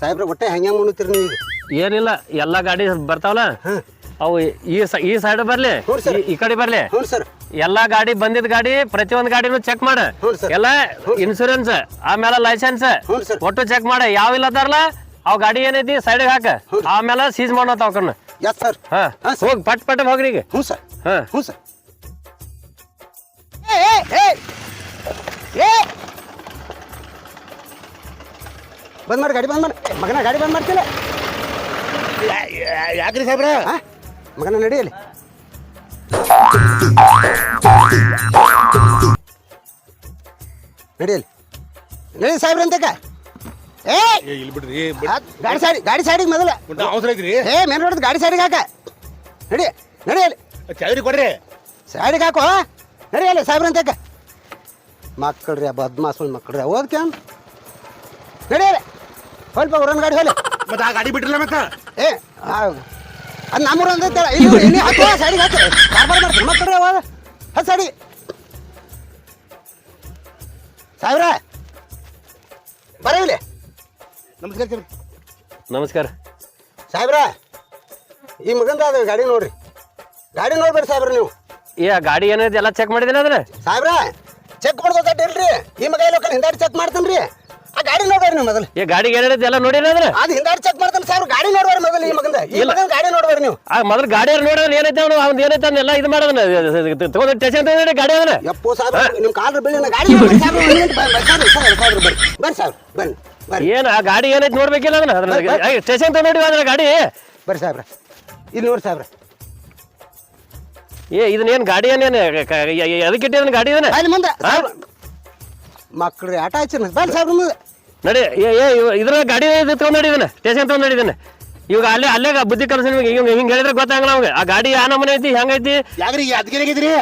ಸಾಹೇಬ್ರ ಒಟ್ಟೆ ಹೆಂಗೆ ಮುಣುತ್ತೀರಿ ನೀವು? ಏನಿಲ್ಲ ಎಲ್ಲ ಗಾಡಿ ಬರ್ತಾವಲ್ಲ? ಅವು ಈ ಸ- ಈ ಸೈಡ್ ಬರ್ಲಿ ಹ್ಞೂ ಸರ್. ಈ- ಈ ಕಡೆ ಬರ್ಲಿ. ಹ್ಞೂ ಸರ್. ಎಲ್ಲಾ ಗಾಡಿ ಬಂದಿದ್ ಗಾಡಿ ಪ್ರತಿಯೊಂದು ಗಾಡಿನೂ ಚೆಕ್ ಮಾಡ. ಹ್ಞೂ ಸರ್. ಎಲ್ಲ ಇನ್ಶೂರೆನ್ಸ್ ಆಮೇಲೆ ಲೈಸೆನ್ಸ್ ಹ್ಞೂ ಸರ್. ಒಟ್ಟು ಚೆಕ್ ಮಾಡ. ಯಾವ ಇಲ್ಲದಾರಲ್ಲ ಅವ್ ಗಾಡಿ ಏನೈತಿ ಸೈಡ್ ಹಾಕ. ಆಮೇಲೆ ಸೀಸ್ ಮಾಡೋ ಅವಕನ್ನ ಎಸ್ ಸರ್ ಹಾ. ಹಾಂ ಸರ್ ಹೋಗ್ ಪಟ್ ಪಟ್ ಹೋಗ್ರಿ ಈಗ. ಹ್ಞೂ ಸರ್. ಹಾ. ಹ್ಞೂ ಸರ್. ಬಂದ್ ಮಾಡಿ ಗಾಡಿ ಬಂದ್ ಮಾಡಿ. ಮಗನ ಗಾಡಿ ಬಂದ್ ಮಾಡ್ತಿಲ್ಲ. ಯಾಕ್ರಿ ಸಾಹೇಬ್ರ? ಹಾ ಮಗನ ನಡಿಯಲ್ಲಿ ನಡಿಯಲ್ಲಿ ನಡಿ ಸಾಹೇಬ್ರ ಅಂತಕ ಏ ಏ ಇಲ್ಲಿ ಬಿಡ್ರಿ ಗಾಡಿ ಸಾರಿ ಗಾಡಿ ಸೈಡಿಗೆ ಮೊದಲ. ಬಿಡ್ ಅವಸರ ಐತ್ರಿ. ಏ ಮೇನ್ ರೋಡ್ ಗಾಡಿ ಸೈಡಿಗೆ ಹಾಕ. ನಡಿ ನಡಿಯಲ್ಲಿ ಚಾವ್ರಿ ಕೊಡ್ರಿ. ಸಾರಿಗೆ ಹಾಕೋ ನಡಿಯಲ್ಲಿ ಸಾಹೇಬ್ರ ಅಂತಕ ಮಕ್ಕಳ್ರಿ ಬದ್ಮಾಸ್ ಮಕ್ಕಳ್ರಿ ಹೋಗ್ತೇವ ನಡಿಯಲ್ಲಿ ಸ್ವಲ್ಪ ಹೊರನ್ ಗಾಡಿ ಹೋಲಿ. ಮತ್ತೆ ಆ ಗಾಡಿ ಬಿಟ್ಟಿಲ್ಲ ಮತ್ತೆ? ಏ ಅದು ನಮ್ಮೂರ ಅಂದೈತಲ್ಲ ಇಲ್ಲಿ ಇಲ್ಲಿ ಹಾಕುವ ಸೈಡಿಗೆ ಕಾರ್ಬಾರ್ ಮಾಡ್ತೀನಿ ಮಕ್ಕಳ್ರಿ ಅವಾಗ ಹತ್ತು ಸೈಡಿಗೆ ಸಾಹೇಬ್ರ ಬರೀಲಿ ನಮಸ್ಕಾರ ಸರ್. ನಮಸ್ಕಾರ. ಸಾಹೇಬ್ರ ಈ ಮಗಂದ ಅದು ಗಾಡಿ ನೋಡ್ರಿ. ಗಾಡಿ ನೋಡ್ಬೇಡಿ ಸಾಹೇಬ್ರ ನೀವು. ಏ ಗಾಡಿ ಏನೈತೆ ಎಲ್ಲ ಚೆಕ್ ಮಾಡಿದಿಲ್ಲ ಅದ್ರ? ಸಾಹೇಬ್ರ ಚೆಕ್ ಮಾಡ್ಕೋತ ಇಲ್ರಿ. ಈ ಮಗ ಎಲ್ಲ ಹಿಂದಾಡಿ ಚೆಕ್ ಮಾಡ್ತಾನ್ರಿ. ಆ ಗಾಡಿ ನೋಡ್ರಿ ನೀವು ಮೊದಲು. ಏ ಗಾಡಿ ಏನೈತಿ ಎಲ್ಲ ನೋಡಿಲ್ಲ ಅದ್ರ? ಅದು ಹಿಂದಾಡಿ ಚೆಕ್ ಮಾಡ್ತಾನೆ ಸರ್ ಗಾಡಿ ನೋಡ್ಬೇಡ್ರಿ ಮೊದಲು ಈ ಮಗಂದ. ಈ ಮಗನ ಗಾಡಿ ನೋಡ್ಬೇಡ್ರಿ ನೀವು. ಆ ಮೊದಲು ಗಾಡಿ ನೋಡಿದ್ರೆ ಏನೈತೆ ಅವನು? ಅವ್ನು ಏನೈತೆ ಎಲ್ಲ ಇದು ಮಾಡೋದನ್ನ ತಗೊಂಡ್ ಸ್ಟೇಷನ್ ತಗೊಂಡಿ ಗಾಡಿ ಅದನ್ನ? ಯಪ್ಪೋ ಸಾಹೇಬ್ರ ನಿಮ್ಮ ಕಾಲ್ರ ಬೆಳಿ ಗಾಡಿ ನೋಡ್ರಿ ಬರ್ರಿ, ಸರ್? ಬನ್ನಿ ಬರ್ರಿ ಆ ಗಾಡಿ ಏನೈತಿ ನೋಡ್ಬೇಕಿಲ್ಲ ಅದನ್ನ? ಅದನ್ನ ಸ್ಟೇಷನ್ ತಗೊಂಡಿ ಅದ್ರ ಗಾಡಿ? ಬರ್ರಿ ಸಾಹೇಬ್ರ ಇಲ್ಲಿ ನೋಡಿ ಸಾಹೇಬ್ರ ಏ ಇದನ್ನ ಏನ್ ಗಾಡಿ ಏನೇನು ಅದಕ್ಕೆ ಗಾಡಿ ಇದನ್ನ? ಅಲ್ಲಿ ಮುಂದೆ. ಮಕ್ಳ್ರಿ ಆಟ ಹಚ್ಚಿನ ಬರ್ರಿ ಸಾಹೇಬ್ರ ಮುಂದೆ. ನಡಿ ಏ ಏ ಇವ- ಇದ್ರ ಗಾಡಿ ತಗೊಂಡ್ ಇದನ್ನ ಸ್ಟೇಷನ್ ತಗೊಂಡ್ ಇದನ್ನ. ಇವಾಗ ಅಲ್ಲೇ ಅಲ್ಲೇ ಬುದ್ಧಿ ಕಲಸ ನಿಮಗೆ ಹಿಂಗ್ ಹಿಂಗ್ ಹೇಳಿದ್ರೆ ಗೊತ್ತಾಗಲ್ಲ ಅವಾಗ ಆ ಗಾಡಿ ಯಾವ ನಮನೆ ಐತಿ ಹೆಂಗೈತಿ ಯಾಕ್ರಿ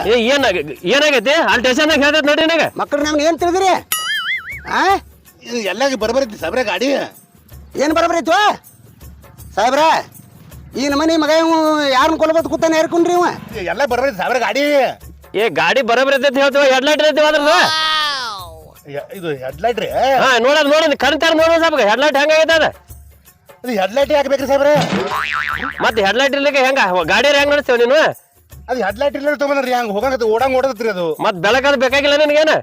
ಏ ಏನ್ ಏನಾಗೈತಿ? ಅಲ್ಲಿ ಸ್ಟೇಷನ್ದಾಗ ಹೇಳ್ತೈತಿ ನೋಡ್ರಿ ನನಗೆ. ಮಕ್ಕಳು ನಮ್ಗೆ ಏನು ತಿಳಿದ್ರಿ? ಆ? ಇದು ಎಲ್ಲ ಬರ್ಬರೈತಿ ಸಾಹೇಬ್ರ ಗಾಡಿ. ಏನು ಬರಬರಿ ಇತ್ತು ಸಾಹೇಬ್ರ ಈ ನಮ್ಮನೆ ಮಗ ಇವ್ ಯಾರನ್ನ ಕೊಲ್ಬೋದು ಕೂತಾನೆ ಹೇರ್ಕೊಂಡ್ರಿ ಇವ? ಎಲ್ಲ ಬರ್ಬರೈತಿ ಸಾಬ್ರ ಗಾಡಿ. ಏ ಗಾಡಿ ಬರೋಬರಿ ಐತಿ ಹೇಳ್ತೀವ ಹೆಡ್ಲೈಟ್ ಐತಿ ಅದ್ರದ್ದು? ಇದು ಹೆಡ್ಲೈಟ್ ರೀ ಹಾ ನೋಡೋದ್ ನೋಡಿ ಕಣ್ತಾರ ನೋಡೋದ್ ಸಾಬ್ಗ ಹೆಡ್ಲೈಟ್ ಹೆಂಗೈತೆ ಅದ? ಅದು ಹೆಡ್ಲೈಟ್ ಹಾಕ್ಬೇಕ್ರಿ ಸಾಬ್ರೆ. ಮತ್ತೆ ಹೆಡ್ಲೈಟ್ ಇರ್ಲಿಕ್ಕೆ ಹೆಂಗ? ಗಾಡಿ ಹೆಂಗ್ ನಡೆಸ್ತೇವ ನೀನು? ಅದು ಹೆಡ್ಲೈಟ್ ಇಲ್ಲ ತಗೊಂಡ್ರಿ ಹೆಂಗ ಹೋಗಂಗ ಓಡಂಗ್ ಓಡತ್ರಿ ಅದು. ಮತ್ ಬೆಳಕದ್ ಬೇಕಾಗಿಲ್ಲ ನಿನಗೇನ?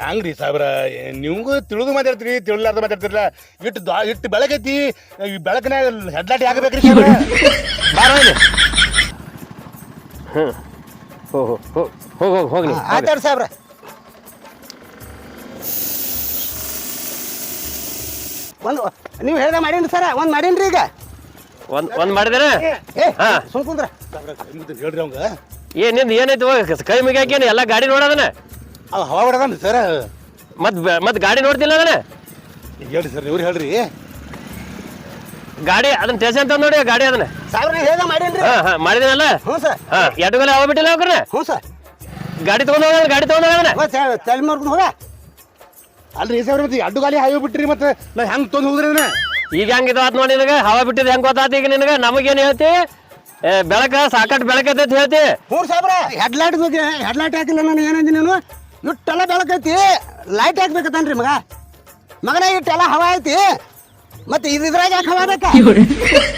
ಹಂಗ್ರಿ ಸಾಬ್ರ ನಿಮ್ಗೂ ತಿಳಿದು ಮಾತಾಡ್ತೀರಿ ತಿಳಿಲಾರ್ದ ಮಾತಾಡ್ತಿರಲ್ಲ ಇಟ್ಟು ದಾ- ಇಟ್ಟು ಬೆಳಕೈತಿ ಈ ಹೆಡ್ಲೈಟ್ ಹಾಕಬೇಕ್ರಿ ಸಾಹೇಬ್ರ ಬಾರ ಇಲ್ಲಿ. ಹ್ಮ್. ಹೋ ಹೋ ಹೋ ಹೋಗ್ ಹೋಗ್ ಹೋಗ್ಲಿ ಆಯ್ತಾಡ್ರಿ ಸಾಹೇಬ್ರ ಒಂದು ನೀವು ಹೇಳ್ದ ಮಾಡೀನಿ ಸರ ಒಂದು ಮಾಡೀನ್ರಿ ಈಗ? ಒಂದ್ ಒಂದ್ ಮಾಡಿದ್ರೆ? ಏ ಹಾ. ಸುಮ್ ಕುಂದ್ರ. ಹೇಳ್ರಿ ಅವಂಗ ಏ ನಿಂದ ಏನೈತಿ ಹೋಗ್ ಕೈ ಮುಗಿಯಾಕೇನು ಎಲ್ಲ ಗಾಡಿ ನೋಡೋದನ? ಅವ ಹವಾ ಹೊಡದನ್ರಿ ಸರ್. ಮತ್ ಬೆ- ಮತ್ ಗಾಡಿ ನೋಡ್ತಿಲ್ಲ ಅದನ್ನ ಹೇಳ್ರಿ ಸರ್ ಇವ್ರು ಹೇಳ್ರಿ. ಗಾಡಿ ಅದನ್ನ ಸ್ಟೇಷನ್ ತಂದ್ ನೋಡಿ ಗಾಡಿ ಅದನ್ನ ಮಾಡಿದ್ರಲ್ಲ ನೀವು ಹೇಳ್ದ ಮಾಡೀನ್ರಿ? ಹಾ ಹಾ ಮಾಡಿದಿನಲ್ಲ? ಹ್ಞೂ ಸರ್. ಹಾ ಬಿಟ್ಟಿಲ್ಲ ಅವ್ರನ್ನ ಹ್ಞೂ ಸರ್. ಗಾಡಿ ತಗೊಂಡ್ ಹೋಗೋಣ ಗಾಡಿ ತಗೊಂಡ್ ಹೋಗೋಣ ತಲೆ ಮಾಡ್ಕೊಂಡು ಹೋಗ. ಅಲ್ರಿ ಸಾಹೇಬ್ರ ಮತ್ತೆ ಅಡ್ಡ ಗಾಲಿ ಹಾಯೋ ಬಿಟ್ರಿ ಮತ್ತೆ ನಾ ಹೆಂಗ್ ತೊಂದ್ ಹೋದ್ರಿ ಅದನ್ನ ಈಗ ಹೆಂಗ್ ಇದು ಆತ್ ನೋಡಿ ನಿನಗ ಹವಾ ಬಿಟ್ಟಿದ್ ಹೆಂಗ್ ಗೊತ್ತಾತ ಈಗ ನಿನಗ? ನಮಗೇನ್ ಹೇಳ್ತಿ? ಏ, ಬೆಳಕ ಸಾಕಟ್ ಬೆಳಕೈತೆ ಅಂತ ಹೇಳ್ತಿ. ಮೂರು ಸಾಹೇಬ್ರ ಹೆಡ್ಲೈಟ್ ಬಗ್ಗೆ ಹೆಡ್ಲೈಟ್ ಹಾಕಿಲ್ಲ ನಾನು ಏನಂದಿ ನೀನು? ಇಟ್ಟೆಲ್ಲ ಬೆಳಕೈತಿ ಲೈಟ್ ಹಾಕ್ಬೇಕತ್ತನ್ರಿ ಮಗ? ಮಗನ ಇಟ್ಟೆಲ್ಲ ಹವಾ ಐತಿ. ಮತ್ತೆ ಇದು ಇದ್ರಾಗ ಯಾಕೆ ಹವಾ ಬೇಕಾ?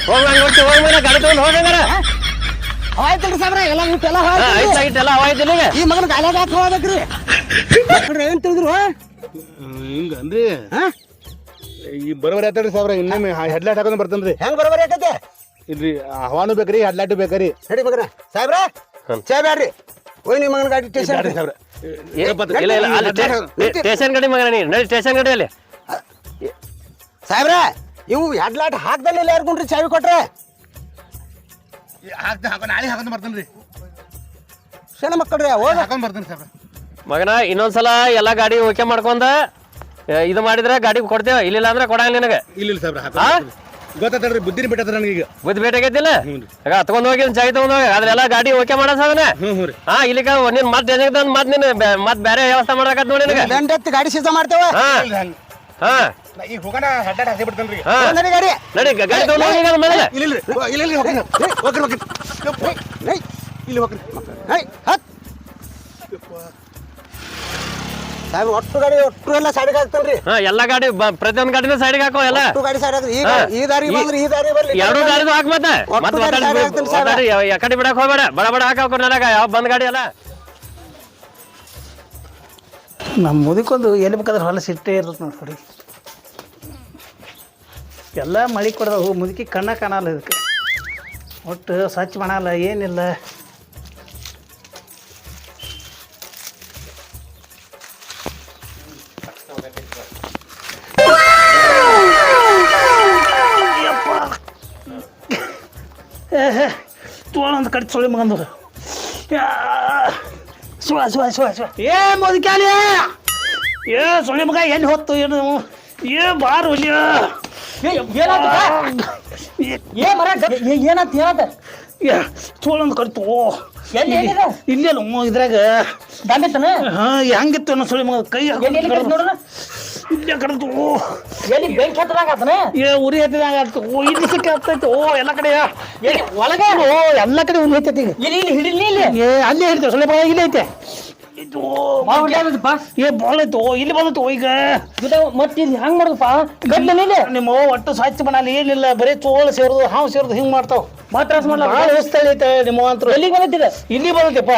ಹೋಗ್ ಹಂಗ್ ಹೊರ್ಟು ಹೋಗ್ ಮೇಲೆ ಗಾಡಿ ತಗೊಂಡ್ ಹೋಗಂಗಾರ ಹವಾ ಐತಲ್ರಿ ಸಾಹೇಬ್ರ ಎಲ್ಲ ಎಲ್ಲ ಈ ಮಗನ ಏನ್ ತಿಳಿದ್ರು? ಹಿಂಗ ಅಂದ್ರಿ ಹಾ? ಈ ಬರೋಬರಿ ಇನ್ನೊಮ್ಮೆ ಹೆಡ್ಲೈಟ್ ಬರ್ತನ್ರಿ. ಹೆಂಗ್ ಬರೋಬರಿ ಆಕೈತೆ? ಇಲ್ರಿ ಹವಾನು ಬೇಕ್ರಿ ಹೆಡ್ಲೈಟು ಬೇಕ್ರಿ. ನಡಿ ಮಗನ. ಸಾಹೇಬ್ರ ಚಾ ಬ್ಯಾಡ್ರಿ. ಹೋಯ್ ನಿಮ್ಮ ಮಗನ ಗಾಡಿ ಸ್ಟೇಷನ್ ಬ್ಯಾಡ್ರಿ ಸಾಹೇಬ್ರ. ಇಲ್ಲ ಇಲ್ಲ ಅಲ್ಲಿ ಸ್ಟೇಷನ್ ಗಾಡಿ ಮಗನ ನೀನು. ನಡಿ ಸ್ಟೇಷನ್ ಗಾಡಿ ಅಲ್ಲಿ. ಸಾಹೇಬ್ರ ಇವು ಹೆಡ್ಲೈಟ್ ಹಾಕ್ದಲ್ಲಿ ಇಲ್ಲ ಯಾರ್ಕೊಂಡ್ರಿ ಚಾವಿ ಕೊಟ್ರೆ? ಹಾಕ್ತ ಹಾಕೋ ನಾಳೆ ಹಾಕೊಂಡ್ ಬರ್ತೇನ್ರಿ ಸಣ್ಣ ಮಕ್ಕಳ್ರಿ ಹೋಗ. ಹಾಕೊಂಡ್ ಬರ್ತೇನೆ ಸಾಹೇಬ್ರ. ಮಗನ ಇನ್ನೊಂದ್ಸಲ ಎಲ್ಲ ಗಾಡಿ ಓಕೆ ಮಾಡ್ಕೊಂಡ ಇದು ಮಾಡಿದ್ರೆ ಗಾಡಿ ಕೊಡ್ತೇವೆ ಇಲ್ಲಿಲ್ಲ ಅಂದ್ರೆ ಕೊಡಂಗಿಲ್ಲ ನಿನಗೆ. ಇಲ್ಲ ಇಲ್ಲ ಸಾಹೇಬ್ರ ಹಾ? ಗೊತ್ತಾತಲ್ರಿ ಬುದ್ಧಿನ ನನಗೆ ನನಗೀಗ ಬುದ್ಧಿ ಭೇಟಿಯಾಗೈತಿಲ್ಲ ಹ್ಞೂ ರೀ. ಹೋಗಿ ಚಾಯ್ ತಗೊಂಡ್ ಹೋಗಿ ಎಲ್ಲಾ ಗಾಡಿ ಓಕೆ ಮಾಡೋ ಸಾಧನೆ. ಹ್ಞೂ ಹ್ಞೂ ರೀ. ಹಾ ಇಲ್ಲಿ ನೀನ್ ಮತ್ ತಂದ್ ಮತ್ ನೀನ್ ಬೆ- ಮತ್ ಬೇರೆ ವ್ಯವಸ್ಥೆ ಮಾಡಕತ್ ನೋಡಿ ನಿನಗೆ. ದಂಡೆತ್ತಿ ಗಾಡಿ ಸಿದ್ಧ ಮಾಡ್ತೇವ? ಹಾ. ಹಂಗ? ಹಾ. ಈಗ ಹೋಗೋಣ ಹೆಡ್ಲೈಟ್ ಹಾಕಿ ಬಿಡ್ತೇನ್ರಿ. ಹಾ. ನಡಿ ಗಾಡಿ. ನಡಿ ಗ- ಗಾಡಿ ತಗೊಂಡ್ ಹೋಗಿ ಈಗ ಮನೇಲೆ ಇಲ್ಲ ಇಲ್ರಿ ಇಲ್ಲ ಇಲ್ಲ ಹೋಗ್ರಿ. ಹೋಗ್ರಿ ಹೋಗ್ರಿ. ಏಯ್, ಏಯ್, ಇಲ್ಲಿ ಹೋಗ್ರಿ. ಏಯ್, ಹತ್. ಸಾಹೇಬ್ ಒಟ್ಟು ಗಾಡಿ ಒಟ್ಟು ಎಲ್ಲ ಸೈಡ್ಗೆ ಹಾಕ್ತೇನ್ರಿ. ಹಾ ಎಲ್ಲಾ ಗಾಡಿ ಬ- ಪ್ರತಿಯೊಂದ್ ಗಾಡಿನ ಸೈಡ್ಗೆ ಹಾಕೋ ಎಲ್ಲ. ಒಟ್ಟು ಗಾಡಿ ಸೈಡ್ ಹಾಕ್ರಿ ಈಗ ಹಾ. ಈ ದಾರಿ ಈ- ಬಂದ್ರೆ ಈ ದಾರಿ ಬರ್ಲಿ. ಎರಡು ಗಾಡಿದು ಹಾಕ್ ಮತ್ತೆ. ಒಟ್ಟು ಮತ್ತೆ ಗಾಡಿ ಹಾಕ್ತೀನಿ ಯಾಕಡೆ ಬಿಡಕ್ ಹೋಗ್ಬೇಡ. ಬಡ ಬಡ ಹಾಕ ನನಗ. ಯಾವ ಬಂದ್ ಗಾಡಿ ಅಲ್ಲ ನಮ್ಮ ಮುದುಕೊಂದು ಎಲ್ಲಿ ಬೇಕಾದ್ರೆ ಹೊಲ ಸಿಟ್ಟೇ ಇರುತ್ತೆ ನೋಡಿ ಹುಡುಗಿ ಎಲ್ಲ ಮಳೆ ಕೊಡ್ದವು ಮುದುಕಿ ಕಣ್ಣ ಕಾಣಲ್ಲ ಇದಕ್ಕೆ ಒಟ್ಟು ಸ್ವಚ್ಛ ಮಾಡಲ್ಲ ಏನಿಲ್ಲ ತೋಳ ಒಂದು ಕಡೆ ಸೊಳ್ಳೆ ಮಗಂದು ಸುಳ ಸುಳ ಸುಳ ಸುಳ ಏ ಮುದುಕ್ಯಾಲಿ ಏ ಸೊಳ್ಳೆ ಮಗ ಎಲ್ಲಿ ಹೊತ್ತು ಏನು ಏ ಬಾರು ಏನಂತ ಹೇಳದ ತೋಳ ಒಂದು ಕಡಿತು ಎಲ್ಲಿ ಎಲ್ಲಿದೆ? ಇಲ್ಲಿ ಅಲ್ಲ ಇದ್ರಾಗ. ಬಂದಿತ್ತನ? ಹಾ ಹೆಂಗಿತ್ತು ಅನ್ನೋ ಸೊಳ್ಳೆ ಮಗ ಕೈ ನೋಡೋಣ ಇಲ್ಲೇ ಕಡಿತು ಎಲ್ಲಿ ಬೆಂಕಿ ಹತ್ತದಾಗ ಆತನ? ಏ ಉರಿ ಹತ್ತಿದಾಗ ಆಗ್ತು ಓ ಇಲ್ಲಿ ಸಿಕ್ಕಿ ಹತ್ತೈತೆ. ಓ ಎಲ್ಲ ಕಡೆ ಒಳಗೆ? ಓ ಎಲ್ಲ ಕಡೆ ಉರಿ ಹತ್ತೈತಿ ಈಗ. ಇಲ್ಲಿ ಇಲ್ಲಿ ಹಿಡಿಲಿ ಇಲ್ಲಿ. ಏ ಅಲ್ಲೇ ಹಿಡಿತೇವೆ. ಸೊಳ್ಳೆ ಮಗ ಇಲ್ಲೇ ಐತೆ. ಏ ಬಾಳ ಐತೆ ಇಲ್ಲಿ ಬಂದತ್ತು ಈಗ ಮತ್ತೆ ಇಲ್ಲಿ ಹಂಗ್ ಮಾಡುದಪ್ಪ? ಗಡ್ಲ ಇಲ್ಲಿ. ನಿಮ್ಮ ಒಟ್ಟು ಸ್ವಚ್ಛ ಮಾಡಲ್ಲ ಏನಿಲ್ಲ ಬರೀ ಚೋಳ ಸೇರುದು ಹಾವು ಸೇರುದು ಹಿಂಗ್ ಮಾಡ್ತಾವ. ಮಾತ್ರಾಸ್ ಮಾಡ್ಲಾ? ಭಾಳ ಹೊಸ್ತಳಿ ಐತೆ ನಿಮ್ಮ ಅಂತ. ಎಲ್ಲಿಗೆ ಬಂದಿದ್ದ ಇಲ್ಲಿ ಬಂದೈತೆಪ್ಪ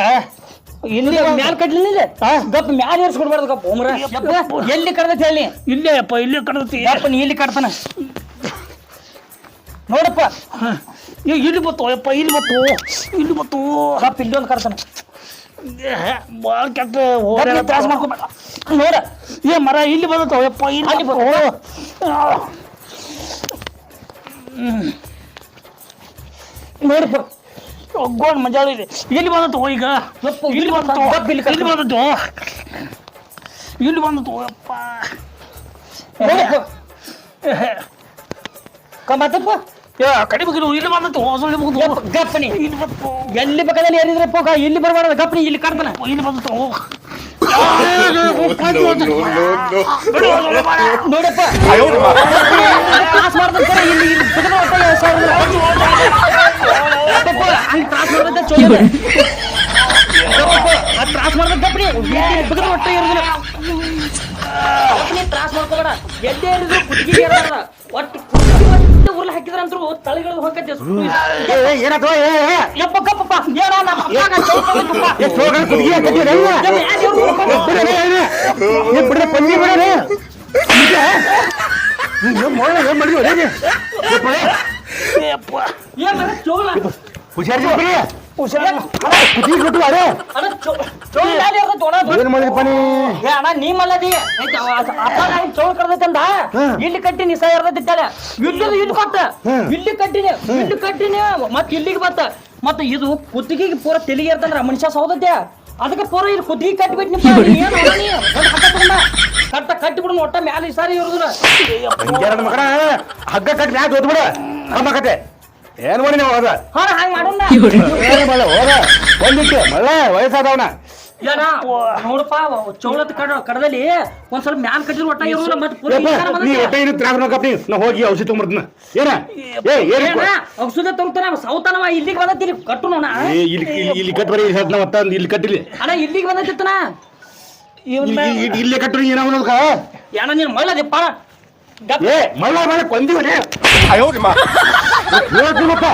ಇಲ್ಲಿ ಮ್ಯಾಲ ಕಡ್ಲಿಲ್ಲ ಇಲ್ಲಿ? ಹಾ? ಗಪ್ ಮ್ಯಾಲ ಏರ್ಸ್ಕೊಡ್ಬಾರ್ದು ಗಪ್ ಉಮ್ರ. ಯಪ್ಪ, ಎಲ್ಲಿ ಕಡ್ದೈತಿ ಹೇಳಿ? ಇಲ್ಲೇ ಅಪ್ಪ ಇಲ್ಲೇ ಕಡದತಿ. ಯಪ್ಪ ನೀ ಇಲ್ಲಿ ಕಟ್ತಾನ ನೋಡಪ್ಪ. ಇಲ್ಲಿ ಬತ್ತು ಯಪ್ಪ ಇಲ್ಲಿ ಬತ್ತು ಇಲ್ಲಿ ಬತ್ತು. ಗಪ್ ಇಲ್ಲಿ ಒಂದು ಕಡ್ತಾನ. ಕೆಟ್ಟ ಗಪ್ ನೀ ತ್ರಾಸ್ ಮಾಡ್ಕೊಬೇಡ ನೋಡ ಏ ಮರ ಇಲ್ಲಿ ಬಂದತ್ತ ಯಪ್ಪ ಇಲ್ಲಿ ಅಲ್ಲಿ ಬತ್ತು ನೋಡಪ್ಪ ಒಗ್ಗೋಡ್ ಮಜಾ ಇದೆ ಇಲ್ಲಿ ಬಂದತ್ತು ಈಗ ಯಪ್ಪ, ಇಲ್ಲಿ ಇಲ್ಲಿ ಬಂದತ್ತು ಗಪ್ ಇಲ್ಲಿ ಇಲ್ಲಿ ಬಂದತ್ತು ಇಲ್ಲಿ ಬಂದತ್ತು ಯಪ್ಪ ನೋಡಪ್ಪ ಕಮ್ಮತ್ತಪ್ಪ ಏ ಕಡಿಮೆ ಇಲ್ಲಿ ಬಂದತ್ತು ಹೊಸಳ್ಳಿ ಮುಗಿದು ಯಪ್ಪ, ಗಪ್ಪನಿ. ಇಲ್ಲಿ ಬಂತು ಎಲ್ಲಿ ಬೇಕಾದಲ್ಲಿ ಏರಿದ್ರಪ್ಪ ಗ- ಇಲ್ಲಿ ಬರಬಾರ್ದು ಗಪ್ಪನಿ ಇಲ್ಲಿ ಕಡ್ತಾನ ಇಲ್ಲಿ ನೋಡಪ್ಪ. ತ್ರಾಸ್ ಮಾಡ್ದಂತ ಇಲ್ಲಿ ಇಲ್ಲಿ ಹಂಗ್ ತ್ರಾಸ್ ಮಾಡ್ದಂತ ಚಲೋ ಇದೆ. ಯಪ್ಪಪ್ಪ, ಆ ಮಾಡ್ದಂತ ಗಪ್ಪನಿ ಇಲ್ಲಿ ಬಿಡದ ಒಟ್ಟ ಇರುದಿಲ್ಲ ಗಪ್ಪನಿ ತ್ರಾಸ್ ಮಾಡ್ಕೋಬೇಡ. ಎಲ್ಲಿ ಏರಿದ್ರು ಕುತ್ತಿಗೆ ಏರಬಾರ್ದ. ಒಟ್ಟು ಹಾಕಿದ್ರ ಅಂತೂ ತಳಿಗಳು ಹೋಗತ್ತೆ ಏನೋ ನಮ್ಮ ಅಪ್ಪಗ? ಬಿಡ್ರೆ ಬಿಡ್ರಿ ಏನ್ ಹುಷಾರಿ ಹುಷಾರಿ ಒಣ ದೊಡ್ಡ- ಏನ್ ಮಾಡಿದಪ್ಪ ನೀ ನೀ ಮಲ್ಲದಿ ಅಪ್ಪ ನಾನು ಚೌಳ ಕರ್ದೈತಂದ ಇಲ್ಲಿ ಕಟ್ಟಿ ನಿಸ ಇರ್ತೈತಲ್ಲ ಇಲ್ಲಿ ಇಲ್ಲಿ ಕೊಟ್ಟ ಇಲ್ಲಿ ಕಟ್ಟಿನಿ ಇಲ್ಲಿ ಕಟ್ಟಿನಿ ಮತ್ ಇಲ್ಲಿಗೆ ಬತ್ತ ಮತ್ತ ಇದು ಕುತ್ತಿಗೆಗೆ ಪೂರ ತೆಲಿಗೆ ಇರ್ತಂದ್ರ ಮನುಷ್ಯ ಸೌದತ್ಯ ಅದಕ್ಕೆ ಪೂರ ಇಲ್ಲಿ ಕುತ್ತಿಗೆ ಕಟ್ಟಿಬಿಟ್ಟು ಏನು ನೀ ಒಂದ್ ಹಗ್ಗ ತಗೊಂಡ ಕಟ್ಟ ಕಟ್ಟಿಬಿಡು ಒಟ್ಟ ಮ್ಯಾಲ ಈ ಸಾರಿ ಎರಡು ಮಗನ ಹಗ್ಗ ಕಟ್ಟಿ ಮ್ಯಾಗ ಓದ್ಬಿಡ ಕತೆ ಏನ್ ಮಾಡಿ ನೀವು ಹೋದ ಹಾ ಹಂಗ ಮಾಡೋಣ ಹೋದ ಒಂದಿಟ್ಟು ಮಳ್ಳ ವಯಸ್ಸಾದವನ ಏನ ನೋಡಪ್ಪ ಚೌಳತ್ ಕಡ ಕಡದಲ್ಲಿ ಒಂದ್ ಸ್ವಲ್ಪ ಮ್ಯಾನ್ ಕಟ್ಟಿದ್ರು ಒಟ್ಟ ಇರುದಿಲ್ಲ ಮತ್ತೆ ನೀ ಬಂದೈತೆ. ಒಟ್ಟ ಏನು ತ್ರಾಸ ನೋಕಪ್ಪ ನೀ. ನಾ ಹೋಗಿ ಔಷಧಿ ತೊಗೊಂಬರ್ತೀನಿ. ಏನ? ಏ ಏನ್ ಏನ ಔಷಧ ತಗೊಂತಾನ ಸೌತಾನವ ಇಲ್ಲಿಗೆ ಬಂದೈತಿ ಇಲ್ಲಿ ಕಟ್ಟು ನೋಣ ಏ ಇಲ್ಲಿ ಇಲ್ಲಿ- ಇಲ್ಲಿ ಕಟ್ ಬರೀ ಹೇಳ್ತಾನ ಮತ್ತ ಇಲ್ಲಿ ಕಟ್ಟಿಲಿ. ಅಣ್ಣ ಇಲ್ಲಿಗೆ ಬಂದೈತಿತ್ತನ ಇಲ್ಲಿ- ಇಲ್ಲಿ- ಏನಾಗ ಏನ ನೀನ್ ಮಳ್ಳದಿಪ್ಪ ಏ ಮಳ್ಳ ಮಳ್ಳ ಕೊಂದಿವನೇ. ಹೇಳ್ತೀನಪ್ಪ.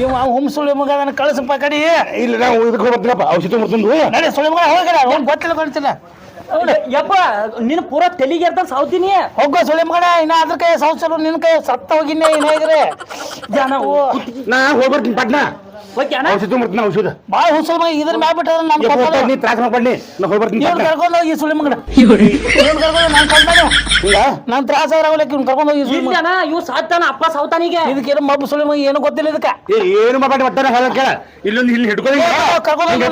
ಇವ ಹೋಮ್ ಸುಳ್ಳು ಮಗ ಅದನ್ನ ಕಳಿಸಪ್ಪ ಕಡಿ. ಇಲ್ಲ ನಾವು ಇದಕ್ಕೆ ಬರ್ತೀನಪ್ಪ ಔಷಧಿ ಮುರ್ತಂದು ನಡೆ ಸುಳ್ಳು ಮಗ ಹೋಗಲ್ಲ ಅವ್ನು ಗೊತ್ತಿಲ್ಲ ಗೊತ್ತಿಲ್ಲ. ಯಪ್ಪ ನಿನ್ನ ಪೂರ ತೆಲಿಗೆ ಅಂತ ಸಾವ್ತೀನಿ? ಹೋಗೋ ಸುಳಿ ಇನ್ನ ಅದ್ರ ಕೈ ಸಂವತ್ಸರ ನಿನ್ ಕೈ ಸತ್ತ ಹೋಗಿನ್ನೇ ಏನಾಗಿದ್ರೆ ಜನ ನಾ ಹೋಗ್ಬರ್ತೀನಿ ಪಟ್ನ. ಓಕೆ ಅಣ್ಣ ಔಷಧಿ ಮುರ್ತೀನಿ ಔಷಧ. ಭಾಳ ಹುಸುಳು ಮಗ ಇದ್ರ ಮ್ಯಾಗ ಬಿಟ್ಟರೆ ನಾನು ನೀ ತ್ರಾಸ ಮಾಡ್ಬಣ್ಣಿ ನಾ. ಹೋಗ್ಬರ್ತೀನಿ ಇವ್ನು ಕರ್ಕೊಂಡು ಹೋಗಿ ಸುಳ್ಳು ಮಗನ ಇವ್ನು ಕರ್ಕೊಂಡು ನಾನು ಕರ್ಕೊಂಡು ಈಗ ನಾನು ತ್ರಾಸ ಆಗೋಲಕ್ಕೆ ಇವ್ನು ಕರ್ಕೊಂಡು ಹೋಗಿ ಸುಳ್ಳು ಇಲ್ಲಿ ಮಗ ಅಣ್ಣ ಇವ್ ಸಾತ್ತಾನ ಅಪ್ಪ ಸಾವ್ತಾನಿಗೆ ಇದಕ್ಕೇನು ಮಬ್ಬು ಸುಳ್ಳು ಮಗ ಏನು ಗೊತ್ತಿಲ್ಲ ಇದಕ್ಕೆ. ಏನು ಮಾತಾಡಿ ಒಟ್ಟಾರೆ ಹೇಳ ಕೇಳ. ಇಲ್ಲೊಂದು ಇಲ್ಲಿ ಹಿಡ್ಕೊಂಡು ಕರ್ಕೊಂಡು ಹೋಗಿ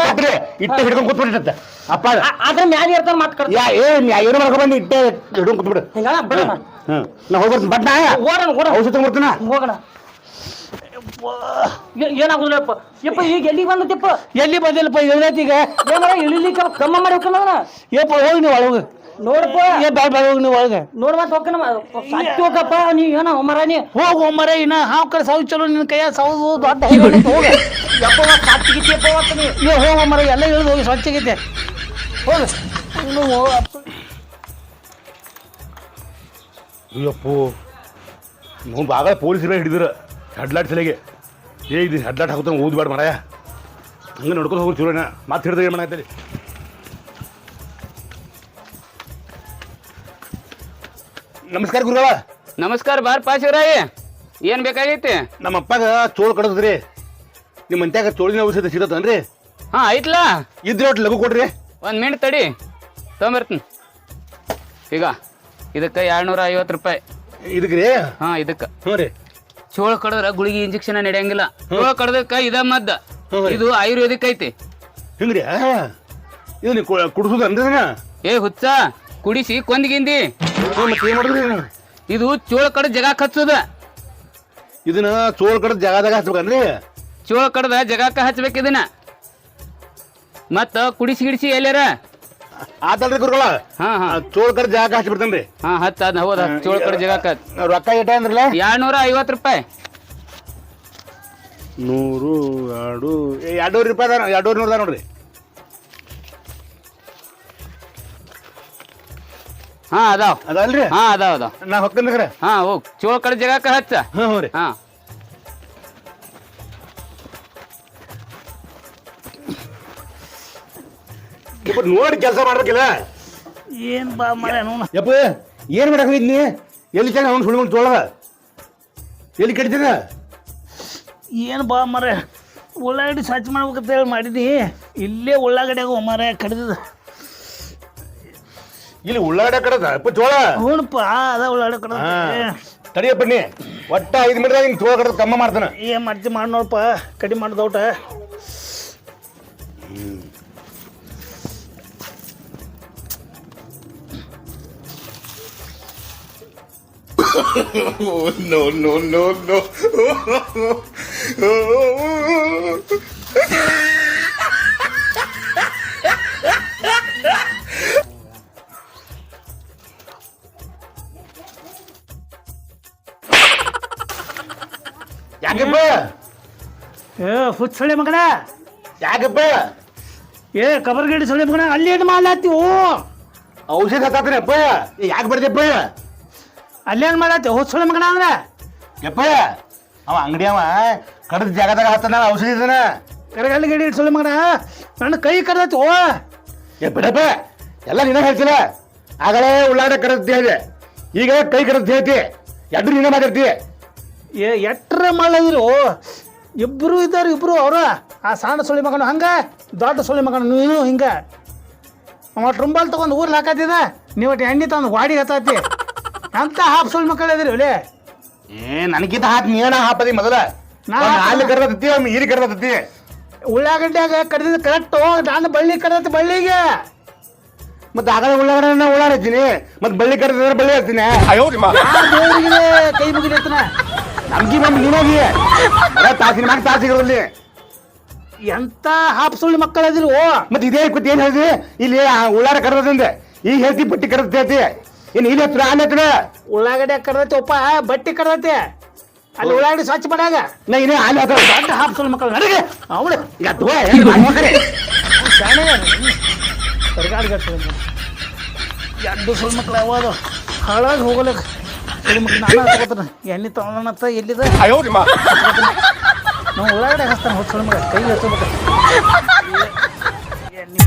ಇಟ್ಟ ಹಿಡ್ಕೊಂಡು ಕೂತ್ಬಿಟ್ಟಿರತ್ತೆ. ಅಪ್ಪ. ಆದ್ರೆ ಮ್ಯಾಲ ಇರ್ತಾನ ಮಾತ್ ಕರ್ತ ಯಾ ಏ ಏನು ಇಟ್ಟೆ ಹಿಡ್ಕೊಂಡು ಕೂತ್ಬಿಡು. ಬಟ್ ನಾ ಓಡೋಣ ಓಡೋಣ ಔಷಧ ಹೋಗೋಣ. ಏ- ಏನಾಗುದಿಲ್ಲಪ್ಪ ಯಪ್ಪ ಈಗ ಎಲ್ಲಿಗೆ ಬಂದತ್ತಪ್ಪ ಎಲ್ಲಿ ಬಂದಿಲ್ಲಪ್ಪ ಇಳದೈತಿ ಈಗ. ಏನಾರ ಇಳಿಲಿಕ್ಕೆ ಕಮ್ಮ ಮಾಡಿ ಹೋಗ್ತಾನ ಯಪ್ಪ ಹೋಗಿ ನೀವು ಒಳಗೆ ನೋಡಪ್ಪ. ಏ ಬ್ಯಾಡ ಬ್ಯಾಡ ಹೋಗಿ ನೀವು ಒಳಗೆ. ನೋಡ್ ಮತ್ತೆ ಹೋಗ್ಕನ ಸತ್ತಿ ಹೋಗಪ್ಪ ನೀ ಏನೋ ಮರ ನೀ? ಹೋಗು ಮರ ಇನ್ನ ಹಾವು ಕಡೆ ಸಾವು ಚಲೋ ನಿನ್ನ ಕೈಯ ಸಾವು ದೊಡ್ಡ ಹೋಗ ಯಪ್ಪ ಸತ್ತಿ ಗಿತ್ತಿಯಪ್ಪ ಹೊಕ್ಕ ನೀ. ಏ ಹೋಗು ಎಲ್ಲ ಇಳಿದು ಹೋಗಿ ಸ್ವಚ್ಛಗೈತೆ ಹೋಗ. ಅಯ್ಯಪ್ಪೋ ನಾವು ಬಾಗ ಪೊಲೀಸರೇ ಹಿಡಿದ್ರ. ಹೆಡ್ಲಾಟ್ ತಲೆಗೆ. ಏ ಇದು ಹೆಡ್ಲಾಟ್ ಹಾಕುತ್ತೆ ಓದ್ಬಾಡ ಮರಾಯ. ಹಂಗೆ ನೋಡ್ಕೊಂಡು ಹೋಗಿ ಚೂರಣ್ಣ ಮಾತು ಹಿಡಿದ್ರೆ ಏನು ಮಾಡಾಯ್ತಲ್ಲಿ ನಮಸ್ಕಾರ ಗುರುಗಳ. ನಮಸ್ಕಾರ ಬಾರ್ ಪಾಶಿವರಾಯಿ ಏನ್ ಬೇಕಾಗೈತಿ? ನಮ್ಮ ಅಪ್ಪಾಗ ಚೋಳು ಕಡದ್ರಿ ನಿಮ್ಮ ಮಂತ್ಯಾಗ ಚೋಳಿನ ಔಷಧ ಸಿಗತ್ತನ್ರಿ? ಹಾ ಐತ್ಲಾ. ಇದ್ರೆ ಒಟ್ಟು ಲಘು ಕೊಡ್ರಿ. ಒಂದ್ ಮಿನಿಟ್ ತಡಿ. ತೊಗೊಂಬರ್ತೀನಿ. ಈಗ ಇದಕ್ಕೆ ಎರಡ್ನೂರ ಐವತ್ತು ರೂಪಾಯಿ. ಇದಕ್ಕೆ ರೀ ಹಾಂ ಇದಕ್ಕೆ. ಹ್ಞೂ ರೀ. ಚೋಳ ಕಡದ್ರ ಗುಳಿಗೆ ಇಂಜೆಕ್ಷನ್ ನಡೆಯಂಗಿಲ್ಲ. ಚೋಳ ಕಡದಕ್ಕ ಇದ ಮದ್ದ. ಇದು ಆಯುರ್ವೇದಿಕ್ ಐತಿ. ಹಿಂಗ್ರಿ ಇದು ನೀವು ಕುಡಿಸೋದನ್ರಿ ಏ ಹುಚ್ಚ ಕುಡಿಸಿ ಕೊಂದ್ಗಿಂದಿ. ಇದು ಚೋಳ ಕಡ ಜಗ ಹಚ್ಚುದ ಇದನ್ನ ಚೋಳ ಕಡದ ಜಾಗದಾಗ ಹಚ್ಬೇಕನ್ರಿ ಚೋಳ ಕಡದ ಜಗಾಕ ಹಚ್ಬೇಕು ಇದನ್ನ. ಮತ್ತ ಕುಡಿಸಿ ಗಿಡಿಸಿ ಎಲ್ಲಾರ? ಆತಲ್ರಿ ಗುರುಗಳ? ಹಾ ಹಾ. ಚೋಳ ಕಡೆ ಜಾಗ ಹಚ್ಬಿಡ್ತೇನ್ರಿ ಹಾ ಹಚ್ಚ ಅದ್ ಹೌದ ಚೋಳ ಕಡೆ ಜಗಾಕ ಹಚ್ ರೊಕ್ಕ ಏಟ ಅಂದ್ರಲ್ಲ ಎರಡ್ನೂರ ಐವತ್ತು ರೂಪಾಯಿ. ನೂರು ಎರಡು ಏ, ಎರಡೂವರೆ ರೂಪಾಯಿ ಅದ ಎರಡೂರು ನೂರು ನೋಡ್ರಿ. ಹಾ ಅದಾವ್. ಅದಲ್ರಿ ಹಾ ಅದಾವ್ ಅದಾವ್. ನಾ ಹೊಕ್ಕಂದ್ರೆ ಹಾ ಹೋಗ್. ಚೋಳ ಕಡೆ ಜಗಾಕ ಹಚ್ಚ. ಹ್ಞೂ ರೀ. ಹಾ. ನೋಡಿ ಕೆಲಸ ಮಾಡ್ಬೇಕಿಲ್ಲ. ಏನ್ ಬಾ ಮಳೆ ಯಪ್ಪ ಏನು ಮಾಡಕ್ ಹೋಗಿದ್ನಿ ಎಲ್ಲಿ ಚೆನ್ನಾಗಿ ಅವ್ನು ಸುಳ್ಕೊಂಡು ಚೋಳದ ಎಲ್ಲಿ ಕಡಿತದ ಏನು ಬಾ ಮರೆ ಉಳ್ಳಾಗಡ್ಡಿ ಸ್ವಚ್ಛ ಮಾಡ್ಬೇಕಂತ ಹೇಳಿ ಮಾಡಿದಿ ಇಲ್ಲೇ ಉಳ್ಳಾಗಡ್ಯಾಗ ಮರೆ ಕಡಿದ ಇಲ್ಲಿ ಉಳ್ಳಾಗಡ್ಡೆ ಕಡದ ಅಪ್ಪ ಚೋಳ ಹೂಣಪ್ಪ ಅದ ಉಳ್ಳಾಗಡ್ಡೆ ಕಡದ ತಡಿಯಪ್ಪ ನೀ. ಒಟ್ಟ ಐದು ಮಿನಿಟ್ದಾಗ ಹಿಂಗೆ ಚೋಳ ಕಡದ ಕಮ್ಮ ಮಾಡ್ತಾನ. ಏನು ಮಾಡ್ತಿ ಮಾಡಿ ನೋಡಪ್ಪ ಕಡಿಮೆ ಮಾಡ್ದ ಊಟ no, no, no, no. ಯಾಕಪ್ಪ? ಏ ಹುಚ್ಚ ಸೊಳ್ಳೆ ಮಗನ? ಯಾಕಪ್ಪ? ಏ ಕಬರ್ಗಡಿ ಸೊಳ್ಳೆ ಮಗನ? ಅಲ್ಲಿ ಏನು ಮಾಡ್ಲಾತ್ತೀವು ಔಷಧ ಹತ್ತಾತನಪ್ಪ? ಯಾಕೆ ಬರ್ದಪ್ಪ? ಅಲ್ಲೇನು ಮಾಡತ್ತೆ? ಹೋದ್ಸಲ ಮಗನ ಅಂದ್ರೆ ಯಪ್ಪ ಅವ ಅಂಗಡಿ ಅವ ಕಡದ ಜಾಗದಾಗ ಹತ್ತನ ಔಷಧಿ ಇದನ ಕರಗಲ್ಲಿ ಗಿಡ ಸೊಳ್ಳೆ ಮಗನ. ನನ್ನ ಕೈ ಕಡದತ್ತಿ ಓ. ಏ ಬಿಡಪ್ಪ ಎಲ್ಲ ನಿನ್ನ ಹೇಳ್ತಿಲ್ಲ. ಆಗಲೇ ಉಳ್ಳಾಡ ಕಡದ ಹೇಳಿದೆ ಈಗ ಕೈ ಕಡದ ಹೇಳ್ತಿ ಎಡ್ರು ನಿನ್ನ ಮಾತಾಡ್ತಿ ಏ ಎಟ್ರ ಮಾಡಿದ್ರು? ಇಬ್ರು ಇದ್ದಾರೆ ಇಬ್ರು ಅವರು. ಆ ಸಣ್ಣ ಸುಳಿ ಮಗನು ಹಂಗ ದೊಡ್ಡ ಸುಳಿ ಮಗನು ನೀನು ಹಿಂಗ. ಅವ ಟ್ರಂಬಲ್ ತಗೊಂಡು ಊರ್ಲಿ ಹಾಕತ್ತಿದ. ನೀವಟ್ಟು ಎಣ್ಣೆ ತಗೊಂಡು ಗಾಡಿ ಹತ್ತತಿ ಅಂತ ಹಾಪ್ ಸೊಳ್ಳೆ ಮಕ್ಕಳು ಇದ್ರಿ ಒಲೆ. ಏ ನನಗಿಂತ ಹಾಕಿ ನೀನ ಹಾಪದಿ ಮೊದಲ? ನಾ ಒಂದ್ ಹಾಲು ಕರ್ದತ್ತಿ ಒಮ್ಮೆ ಈರಿ ಕರ್ದತ್ತಿ ಉಳ್ಳಾಗಡ್ಡ್ಯಾಗ ಕಡ್ದಿದ್ದು ಕರೆಕ್ಟು ನಾನು ಬಳ್ಳಿ ಕಡ್ದತಿ ಬಳ್ಳಿಗೆ. ಮತ್ತೆ ಆಗಲೇ ಉಳ್ಳಾಗಡ್ಡೆ ಉಳ್ಳಾಡ ಹಚ್ತೀನಿ ಮತ್ತೆ ಬಳ್ಳಿ ಕರೆದಿದ್ರೆ ಬಳ್ಳಿ ಹಚ್ತೀನಿ ದೇವ್ರಿಗೆ ಕೈ ಮುಗಿದ ನಮ್ಗೆ ಮಮ್ಮಿ ನೀನಾಗಿ ತಾಸಿನ ಮ್ಯಾಗ ತಾಸಿಗಳಲ್ಲಿ ಎಂತ ಮಕ್ಕಳು ಮಕ್ಕಳು ಓ. ಮತ್ತೆ ಇದೇ ಕೂತ್ ಏನ್ ಹೇಳ್ತಿ ಇಲ್ಲಿ ಉಳ್ಳಾರ ಕರ್ದದಿಂದ ಈಗ ಹೇಳ್ತಿ ಬಟ್ಟಿ ಕರ್ದತಿ ಹೇಳ್ತಿ. ಇನ್ನು ಇಲ್ಲಿ ಹತ್ರ ಆನೆ ಹತ್ರ ಉಳ್ಳಾಗಡ್ಡೆ ಕಡ್ದತಿ ಒಪ್ಪ ಬಟ್ಟಿ ಕರ್ದತಿ ಅಲ್ಲಿ ಉಳ್ಳಾಗಡ್ಡಿ ಸ್ವಚ್ಛ ಮಾಡಾಗ ನಾ ಇನ್ನೇ ಹಾಲು ಹತ್ರ ದೊಡ್ಡ ಸುಳ್ಳಿ ಮಕ್ಕಳು ನಡಗೆ ಅವಳು ಈಗ ಧೋ ಮಕ್ಕಳೇ ಕರ್ಗಾಡ್ಗಟ್ಟು ಎರಡು ಸುಳ್ಳು ಮಕ್ಳು ಯಾವಾಗ ಹಾಳಾಗಿ ಹೋಗಲಕ್ಕ ನಾನು ಎಣ್ಣೆ ತಗೊಳ್ಳೋಣತ್ತ ಎಲ್ಲಿದೆ? ನಾವು ಉಳ್ಳಾಗಡೆ ಹಚ್ತಾನೆ ಹೊತ್ತು ಮಗ ಕೈ ಹಚ್ಚಬೇಕು ಎಣ್ಣೆ